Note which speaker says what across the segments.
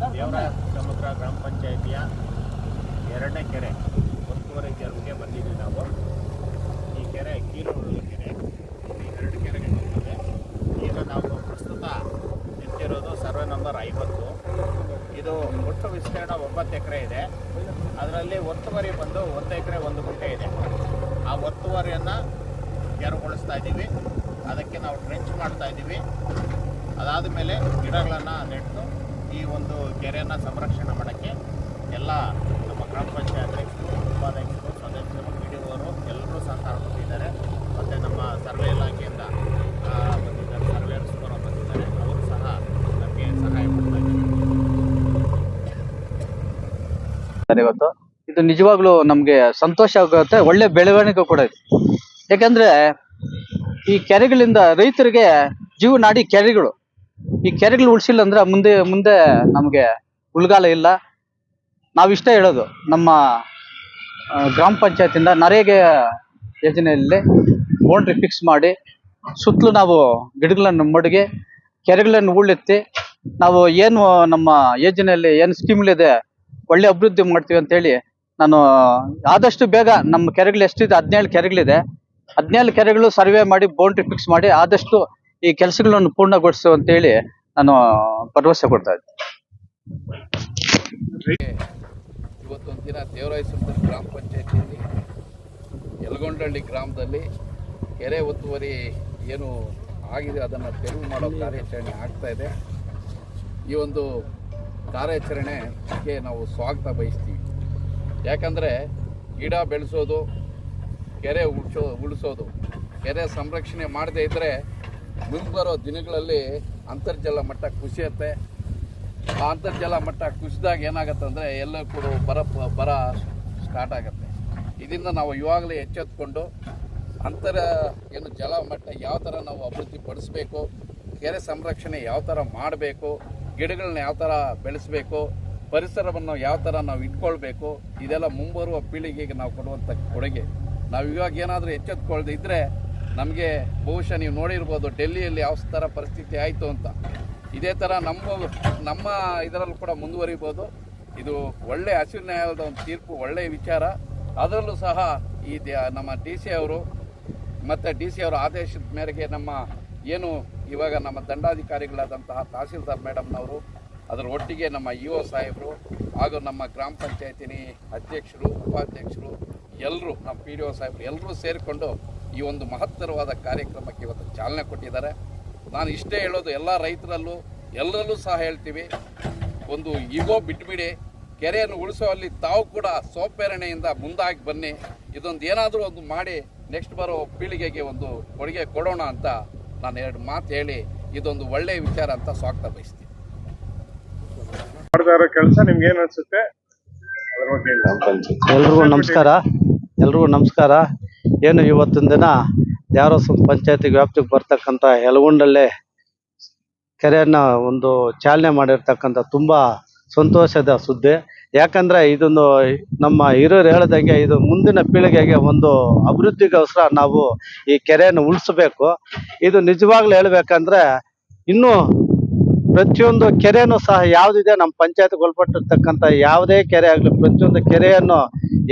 Speaker 1: ದೇವರಾಯ ಸಮುದ್ರ ಗ್ರಾಮ ಪಂಚಾಯಿತಿಯ ಎರಡನೇ ಕೆರೆ ಒತ್ತುವರಿ ಕೆರೆಗೆ ಬಂದಿದ್ದೀವಿ ನಾವು. ಈ ಕೆರೆ ಕೀಲೂರು ಕೆರೆ. ಈ ಎರಡು ಕೆರೆಗೆ ಬರ್ತದೆ ಈಗ ನಾವು ಪ್ರಸ್ತುತ ನಿಂತಿರೋದು ಸರ್ವೆ ನಂಬರ್ ಐವತ್ತು. ಇದು ಒಟ್ಟು ವಿಸ್ತೀರ್ಣ ಒಂಬತ್ತು ಎಕರೆ ಇದೆ. ಅದರಲ್ಲಿ ಒತ್ತುವರಿ ಬಂದು ಒಂದು ಎಕರೆ ಒಂದು ಗುಂಟೆ ಇದೆ. ಆ ಒತ್ತುವರಿಯನ್ನು ತೆರವುಗೊಳಿಸ್ತಾ ಇದ್ದೀವಿ. ಅದಕ್ಕೆ ನಾವು ಟ್ರೆಂಚ್ ಮಾಡ್ತಾ ಇದ್ದೀವಿ. ಅದಾದ ಮೇಲೆ ಗಿಡಗಳನ್ನು ನೆಟ್ಟು ಈ ಒಂದು ಕೆರೆಯನ್ನು ಸಂರಕ್ಷಣೆ ಮಾಡೋಕ್ಕೆ ಎಲ್ಲ ನಮ್ಮ ಗ್ರಾಮ ಪಂಚಾಯತ್ ಅಧ್ಯಕ್ಷರು ಉಪಾಧ್ಯಕ್ಷರು, ಸದಸ್ಯರು ಪಿ ಡಿ ಓರು ಎಲ್ಲರೂ ಸಹಕಾರ ಕೊಟ್ಟಿದ್ದಾರೆ. ಮತ್ತು ನಮ್ಮ ಸರ್ವೆ ಇಲಾಖೆಯಿಂದ ಬಂದಿದ್ದಾರೆ ಸರ್ವೇಯರ್ಸ್ ಕೂಡ ಬಂದಿದ್ದಾರೆ. ಅವರು ಸಹ ನಮಗೆ ಸಹಾಯ ಮಾಡ್ತಾ ಇದ್ದಾರೆ.
Speaker 2: ಇವತ್ತು ಇದು ನಿಜವಾಗ್ಲೂ ನಮ್ಗೆ ಸಂತೋಷ ಆಗುತ್ತೆ, ಒಳ್ಳೆ ಬೆಳವಣಿಗೆ ಕೂಡ ಇದೆ. ಯಾಕಂದ್ರೆ ಈ ಕೆರೆಗಳಿಂದ ರೈತರಿಗೆ ಜೀವನಾಡಿ ಕೆರೆಗಳು ಈ ಕೆರೆಗಳು ಉಳಿಸಿಲ್ಲ ಅಂದ್ರೆ ಮುಂದೆ ಮುಂದೆ ನಮಗೆ ಉಳ್ಗಾಲ ಇಲ್ಲ. ನಾವಿಷ್ಟ ಹೇಳೋದು, ನಮ್ಮ ಗ್ರಾಮ ಪಂಚಾಯತಿಂದ ನರೇಗೆ ಯೋಜನೆಯಲ್ಲಿ ಬೌಂಡ್ರಿ ಫಿಕ್ಸ್ ಮಾಡಿ, ಸುತ್ತಲೂ ನಾವು ಗಿಡಗಳನ್ನು ಮಡಗಿ, ಕೆರೆಗಳನ್ನು ಉಳ್ಳೆತ್ತಿ, ನಾವು ಏನು ನಮ್ಮ ಯೋಜನೆಯಲ್ಲಿ ಏನು ಸ್ಕೀಮ್ಗಳಿದೆ ಒಳ್ಳೆ ಅಭಿವೃದ್ಧಿ ಮಾಡ್ತೀವಿ ಅಂತೇಳಿ ನಾನು, ಆದಷ್ಟು ಬೇಗ ನಮ್ಮ ಕೆರೆಗಳು ಎಷ್ಟಿದೆ, ಹದಿನೇಳು ಕೆರೆಗಳಿದೆ. ಹದಿನೇಳು ಕೆರೆಗಳು ಸರ್ವೆ ಮಾಡಿ ಬೌಂಡ್ರಿ ಫಿಕ್ಸ್ ಮಾಡಿ, ಆದಷ್ಟು ಈ ಕೆಲಸಗಳನ್ನು ಪೂರ್ಣಗೊಳಿಸು ಅಂತೇಳಿ ನಾನು ಭರವಸೆ ಕೊಡ್ತಾ ಇದ್ದೆ.
Speaker 3: ಇವತ್ತೊಂದು ದಿನ ದೇವರಾಯಸಂದ್ರ ಗ್ರಾಮ ಪಂಚಾಯತಿಯಲ್ಲಿ ಯಲಗೊಂಡಹಳ್ಳಿ ಗ್ರಾಮದಲ್ಲಿ ಕೆರೆ ಒತ್ತುವರಿ ಏನು ಆಗಿದೆ ಅದನ್ನು ತೆರವು ಮಾಡೋ ಕಾರ್ಯಾಚರಣೆ ಆಗ್ತಾ ಇದೆ. ಈ ಒಂದು ಕಾರ್ಯಾಚರಣೆಗೆ ನಾವು ಸ್ವಾಗತ ಬಯಸ್ತೀವಿ. ಯಾಕಂದರೆ ಗಿಡ ಬೆಳೆಸೋದು, ಕೆರೆ ಉಳಿಸೋ, ಉಳಿಸೋದು, ಕೆರೆ ಸಂರಕ್ಷಣೆ ಮಾಡದೇ ಇದ್ದರೆ ಮುಂಬರೋ ದಿನಗಳಲ್ಲಿ ಅಂತರ್ಜಲ ಮಟ್ಟ ಕುಸಿಯುತ್ತೆ. ಆ ಅಂತರ್ಜಲ ಮಟ್ಟ ಕುಸಿದಾಗ ಏನಾಗುತ್ತೆ ಅಂದರೆ ಎಲ್ಲ ಕೂಡ ಬರ ಬರ ಸ್ಟಾರ್ಟ್ ಆಗುತ್ತೆ. ಇದರಿಂದ ನಾವು ಇವಾಗಲೇ ಎಚ್ಚೆತ್ಕೊಂಡು ಅಂತರ ಏನು ಜಲ ಮಟ್ಟ ಯಾವ ಥರ ನಾವು ಅಭಿವೃದ್ಧಿ ಪಡಿಸ್ಬೇಕು, ಕೆರೆ ಸಂರಕ್ಷಣೆ ಯಾವ ಥರ ಮಾಡಬೇಕು ಗಿಡಗಳನ್ನ ಯಾವ ಥರ ಬೆಳೆಸಬೇಕು, ಪರಿಸರವನ್ನು ಯಾವ ಥರ ನಾವು ಇಟ್ಕೊಳ್ಬೇಕು, ಇದೆಲ್ಲ ಮುಂಬರುವ ಪೀಳಿಗೆಗೆ ನಾವು ಕೊಡುವಂಥ ಕೊಡುಗೆ. ನಾವು ಇವಾಗ ಏನಾದರೂ ಎಚ್ಚೆತ್ಕೊಳ್ಳ್ದಿದ್ರೆ ನಮಗೆ ಬಹುಶಃ ನೀವು ನೋಡಿರ್ಬೋದು ಡೆಲ್ಲಿಯಲ್ಲಿ ಯಾವ ಥರ ಪರಿಸ್ಥಿತಿ ಆಯಿತು ಅಂತ. ಇದೇ ಥರ ನಮ್ಮ ನಮ್ಮ ಇದರಲ್ಲೂ ಕೂಡ ಮುಂದುವರಿಬೋದು. ಇದು ಒಳ್ಳೆ ಹಸಿರು ನ್ಯಾಯಾಲಯದ ಒಂದು ತೀರ್ಪು ಒಳ್ಳೆಯ ವಿಚಾರ. ಅದರಲ್ಲೂ ಸಹ ಈ ನಮ್ಮ ಡಿ ಸಿ ಅವರು ಮತ್ತು ಡಿ ಸಿ ಅವರ ಆದೇಶದ ಮೇರೆಗೆ ನಮ್ಮ ಏನು ಇವಾಗ ನಮ್ಮ ದಂಡಾಧಿಕಾರಿಗಳಾದಂತಹ ತಹಸೀಲ್ದಾರ್ ಮೇಡಮ್ನವರು, ಅದರ ಒಟ್ಟಿಗೆ ನಮ್ಮ ಇ ಒ ಸಾಹೇಬರು ಹಾಗೂ ನಮ್ಮ ಗ್ರಾಮ ಪಂಚಾಯತಿನಿ ಅಧ್ಯಕ್ಷರು, ಉಪಾಧ್ಯಕ್ಷರು ಎಲ್ಲರೂ, ನಮ್ಮ ಪಿ ಡಿ ಒ ಸಾಹೇಬರು ಎಲ್ಲರೂ ಸೇರಿಕೊಂಡು ಈ ಒಂದು ಮಹತ್ತರವಾದ ಕಾರ್ಯಕ್ರಮಕ್ಕೆ ಇವತ್ತು ಚಾಲನೆ ಕೊಟ್ಟಿದ್ದಾರೆ. ನಾನು ಇಷ್ಟೇ ಹೇಳೋದು ಎಲ್ಲ ರೈತರಲ್ಲೂ ಎಲ್ಲರಲ್ಲೂ ಸಹ ಹೇಳ್ತೀವಿ ಒಂದು ಈಗೋ ಬಿಟ್ಬಿಡಿ ಕೆರೆಯನ್ನು ಉಳಿಸುವಲ್ಲಿ ತಾವು ಕೂಡ ಸೋಪೇರಣೆಯಿಂದ ಮುಂದಾಗಿ ಬನ್ನಿ ಇದೊಂದು ಏನಾದರೂ ಒಂದು ಮಾಡಿ ನೆಕ್ಸ್ಟ್ ಬರೋ ಪೀಳಿಗೆಗೆ ಒಂದು ಕೊಡುಗೆ ಕೊಡೋಣ ಅಂತ ನಾನು ಎರಡು ಮಾತು ಹೇಳಿ ಇದೊಂದು ಒಳ್ಳೆಯ ವಿಚಾರ ಅಂತ ಸ್ವಾಗತ ಬಯಸ್ತೀನಿ.
Speaker 4: ಮಾಡ್ತಾ ಇರೋ ಕೆಲಸ ನಿಮ್ಗೆ ಏನು ಅನ್ಸುತ್ತೆ?
Speaker 5: ಎಲ್ರಿಗೂ ನಮಸ್ಕಾರ. ಎಲ್ರಿಗೂ ನಮಸ್ಕಾರ. ಏನು ಇವತ್ತಿನ ದಿನ? ದ್ಯಾವರಸ ಪಂಚಾಯತಿ ವ್ಯಾಪ್ತಿಗೆ ಬರ್ತಕ್ಕಂಥ ಯಲಗುಂಡಲ್ಲೇ ಕೆರೆಯನ್ನ ಒಂದು ಚಾಲನೆ ಮಾಡಿರ್ತಕ್ಕಂಥ ತುಂಬಾ ಸಂತೋಷದ ಸುದ್ದಿ. ಯಾಕಂದ್ರೆ ಇದೊಂದು ನಮ್ಮ ಹಿರಿಯರು ಹೇಳಿದಂಗೆ ಇದು ಮುಂದಿನ ಪೀಳಿಗೆಗೆ ಒಂದು ಅಭಿವೃದ್ಧಿಗೋಸ್ಕರ ನಾವು ಈ ಕೆರೆಯನ್ನು ಉಳಿಸ್ಬೇಕು. ಇದು ನಿಜವಾಗ್ಲೂ ಹೇಳ್ಬೇಕಂದ್ರೆ ಇನ್ನು ಪ್ರತಿಯೊಂದು ಕೆರೆನೂ ಸಹ ಯಾವುದಿದೆ, ನಮ್ಮ ಪಂಚಾಯತ್ಗೆ ಒಳಪಟ್ಟಿರ್ತಕ್ಕಂಥ ಯಾವುದೇ ಕೆರೆ ಆಗಲಿ ಪ್ರತಿಯೊಂದು ಕೆರೆಯನ್ನು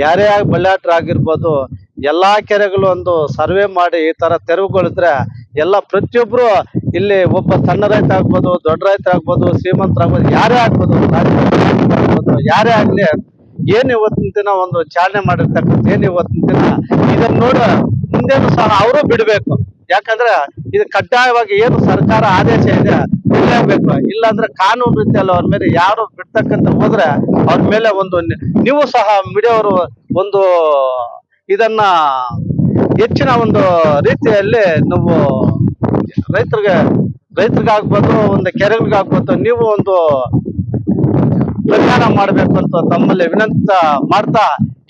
Speaker 5: ಯಾರೇ ಆಗಿ ಬಳ್ಳಾಟ್ರಾಗಿರ್ಬೋದು ಎಲ್ಲಾ ಕೆರೆಗಳು ಒಂದು ಸರ್ವೆ ಮಾಡಿ ಈ ತರ ತೆರವುಗೊಳಿದ್ರೆ ಎಲ್ಲ ಪ್ರತಿಯೊಬ್ರು ಇಲ್ಲಿ ಒಬ್ಬ ಸಣ್ಣ ರೈತ ಆಗ್ಬೋದು, ದೊಡ್ಡ ರೈತ ಆಗ್ಬೋದು ಶ್ರೀಮಂತರಾಗ್ಬೋದು ಯಾರೇ ಆಗ್ಬೋದು ಆಗ್ಬೋದು, ಯಾರೇ ಆಗ್ಲಿ ಏನ್ ಇವತ್ತಿನ ದಿನ ಒಂದು ಚಾಲನೆ ಮಾಡಿರ್ತಕ್ಕಂಥ ಏನ್ ಇವತ್ತಿನ ದಿನ, ಇದನ್ನ ನೋಡ ಮುಂದೇನು ಸಹ ಅವರು ಬಿಡ್ಬೇಕು. ಯಾಕಂದ್ರೆ ಇದು ಕಡ್ಡಾಯವಾಗಿ ಏನು ಸರ್ಕಾರ ಆದೇಶ ಇದೆ, ಬಿಡಲೇಬೇಕು. ಇಲ್ಲಾಂದ್ರೆ ಕಾನೂನು ರೀತಿಯಲ್ಲಿ ಅವ್ರ ಮೇಲೆ ಯಾರು ಬಿಡ್ತಕ್ಕಂತ ಹೋದ್ರೆ ಅವ್ರ ಮೇಲೆ ಒಂದು ನೀವು ಸಹ ಮಿಡಿಯವರು ಒಂದು ಇದನ್ನ ಹೆಚ್ಚಿನ ಒಂದು ರೀತಿಯಲ್ಲಿ ನಾವು ರೈತರಿಗೆ ರೈತರಿಗಾಗ್ಬೋದು ಒಂದು ಕೆರೆಗಳಿಗಾಗ್ಬೋದು ನೀವು ಒಂದು ಪ್ರಚಾರ ಮಾಡಬೇಕು ಅಂತ ತಮ್ಮಲ್ಲಿ ವಿನಂತ ಮಾಡ್ತಾ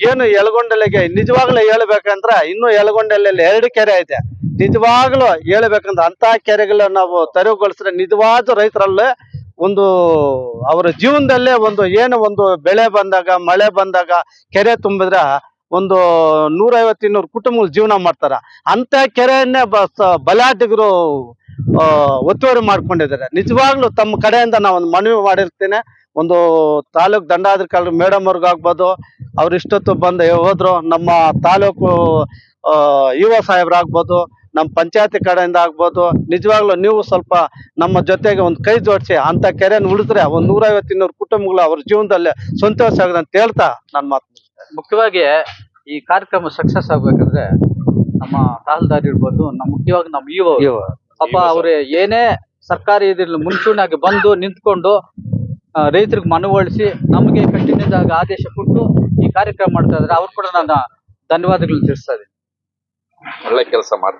Speaker 5: ಏನು ಎಳಗೊಂಡಲೆಗೆ ನಿಜವಾಗ್ಲೂ ಹೇಳ್ಬೇಕಂದ್ರೆ ಇನ್ನು ಯಲಗೊಂಡಲಲ್ಲಿ ಎರಡು ಕೆರೆ ಐತೆ. ನಿಜವಾಗ್ಲೂ ಹೇಳ್ಬೇಕಂದ್ರೆ ಅಂತ ಕೆರೆಗಳನ್ನ ನಾವು ತೆರವುಗೊಳಿಸಿದ್ರೆ ನಿಜವಾದ ರೈತರಲ್ಲೇ ಒಂದು ಅವರ ಜೀವನದಲ್ಲೇ ಒಂದು ಏನು ಒಂದು ಬೆಳೆ ಬಂದಾಗ, ಮಳೆ ಬಂದಾಗ ಕೆರೆ ತುಂಬಿದ್ರೆ ಒಂದು ನೂರೈವತ್ತು ಇನ್ನೂರು ಕುಟುಂಬಗಳು ಜೀವನ ಮಾಡ್ತಾರ. ಅಂತ ಕೆರೆಯನ್ನೇ ಬ- ಸ- ಬಲಾಢ್ಯರು ಒತ್ತುವರಿ ಮಾಡ್ಕೊಂಡಿದ್ದಾರೆ. ನಿಜವಾಗ್ಲೂ ತಮ್ಮ ಕಡೆಯಿಂದ ನಾವು ಒಂದು ಮನವಿ ಮಾಡಿರ್ತೇನೆ. ಒಂದು ತಾಲೂಕು ದಂಡಾಧಿಕಾರಿ ಮೇಡಮ್ ಅವ್ರಿಗಾಗ್ಬೋದು ಅವ್ರು ಇಷ್ಟೊತ್ತು ಬಂದು ಹೋದ್ರು. ನಮ್ಮ ತಾಲೂಕು ಯುವ ಸಾಹೇಬ್ರಾಗ್ಬೋದು ನಮ್ಮ ಪಂಚಾಯತಿ ಕಡೆಯಿಂದ ಆಗ್ಬೋದು. ನಿಜವಾಗ್ಲೂ ನೀವು ಸ್ವಲ್ಪ ನಮ್ಮ ಜೊತೆಗೆ ಒಂದು ಕೈ ಜೋಡಿಸಿ, ಅಂತ ಕೆರೆಯನ್ನು ಉಳಿದ್ರೆ ಒಂದು ನೂರೈವತ್ತು ಇನ್ನೂರು ಕುಟುಂಬಗಳು ಅವ್ರ ಜೀವನದಲ್ಲಿ ಸಂತೋಷ ಆಗಿದೆ ಅಂತ ಹೇಳ್ತಾ ನನ್ನ ಮಾತು
Speaker 2: ಮುಖ್ಯವಾಗಿ ಈ ಕಾರ್ಯಕ್ರಮ ಸಕ್ಸಸ್ ಆಗ್ಬೇಕಂದ್ರೆ ನಮ್ಮ ತಹಲ್ದಾರ್ ಇರ್ಬೋದು ನಮ್ಮ ಮುಖ್ಯವಾಗಿ ನಮ್ಮ ಇಒ
Speaker 5: ಇವ
Speaker 2: ಪಾಪ ಅವ್ರೆ ಏನೇ ಸರ್ಕಾರಿ ಇದ್ರಲ್ಲಿ ಮುಂಚೂಣಿಯಾಗಿ ಬಂದು ನಿಂತ್ಕೊಂಡು ರೈತರಿಗೆ ಮನವೊಲಿಸಿ ನಮಗೆ ಕಠಿಣದಾಗ ಆದೇಶ ಕೊಟ್ಟು ಈ ಕಾರ್ಯಕ್ರಮ ಮಾಡ್ತಾ ಇದ್ದಾರೆ. ಅವ್ರು ಕೂಡ ನಾನು ಧನ್ಯವಾದಗಳು ತಿಳಿಸ್ತಾ ಇದ್ದೀನಿ.
Speaker 3: ಒಳ್ಳೆ ಕೆಲಸ ಮಾಡ್ತಾರೆ